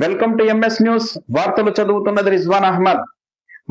Welcome to MS news. వార్తలు చదువుతున్నది రిజ్వాన్ అహ్మద్.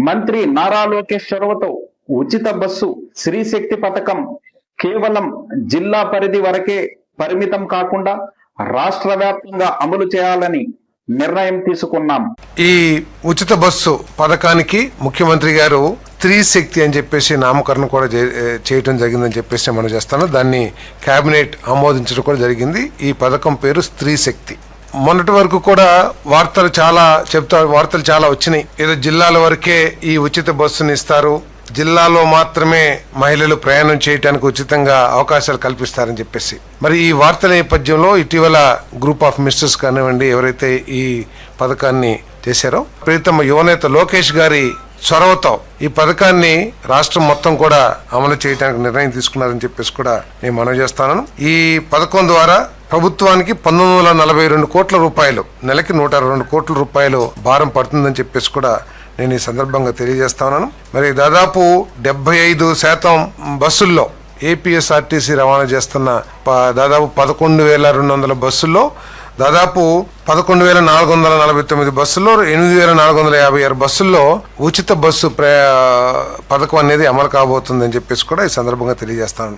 మంత్రి నారా లోకేష్ చొరవతో ఉచిత బస్సు శ్రీశక్తి పథకం కేవలం జిల్లా పరిధి వరకే పరిమితం కాకుండా రాష్ట్ర వ్యాప్తంగా అమలు చేయాలని నిర్ణయం తీసుకున్నాం. ఈ ఉచిత బస్సు పథకానికి ముఖ్యమంత్రి గారు స్త్రీ శక్తి అని చెప్పేసి నామకరణం కూడా చే- చేయటం జరిగిందని చెప్పేసి మనం చేస్తాను. దాన్ని కేబినెట్ ఆమోదించడం కూడా జరిగింది. ఈ పథకం పేరు స్త్రీ శక్తి. మొన్నటి వరకు కూడా వార్తలు చాలా చెప్తా వార్తలు చాలా వచ్చినాయి. ఏదో జిల్లాల వరకే ఈ ఉచిత బస్సుని ఇస్తారు. జిల్లాలో మాత్రమే మహిళలు ప్రయాణం చేయడానికి ఉచితంగా అవకాశాలు కల్పిస్తారని చెప్పేసి. మరి ఈ వార్తల నేపథ్యంలో ఇటీవల గ్రూప్ ఆఫ్ మినిస్టర్స్ కానివ్వండి ఎవరైతే ఈ పథకాన్ని చేశారో ప్రీతమ యువనేత లోకేష్ గారి చొరవతో ఈ పథకాన్ని రాష్ట్రం మొత్తం కూడా అమలు చేయడానికి నిర్ణయం తీసుకున్నారని చెప్పేసి కూడా నేను మనవి చేస్తాను. ఈ పథకం ద్వారా ప్రభుత్వానికి పంతొమ్మిది వందల నలభై రెండు కోట్ల రూపాయలు నెలకి నూట రెండు కోట్ల రూపాయలు భారం పడుతుందని చెప్పేసి కూడా నేను ఈ సందర్భంగా తెలియజేస్తాను మరి దాదాపు డెబ్బై ఐదు శాతం బస్సుల్లో ఏపీఎస్ఆర్టీసీ రవాణా చేస్తున్న ప- దాదాపు పదకొండు వేల రెండు వందల బస్సుల్లో దాదాపు పదకొండు వేల నాలుగు వందల నలభై తొమ్మిది బస్సుల్లో ఎనిమిది వేల నాలుగు వందల యాభై ఆరు బస్సుల్లో ఉచిత బస్సు ప్రయా పథకం అనేది అమలు కాబోతుందని చెప్పేసి కూడా ఈ సందర్భంగా తెలియజేస్తాను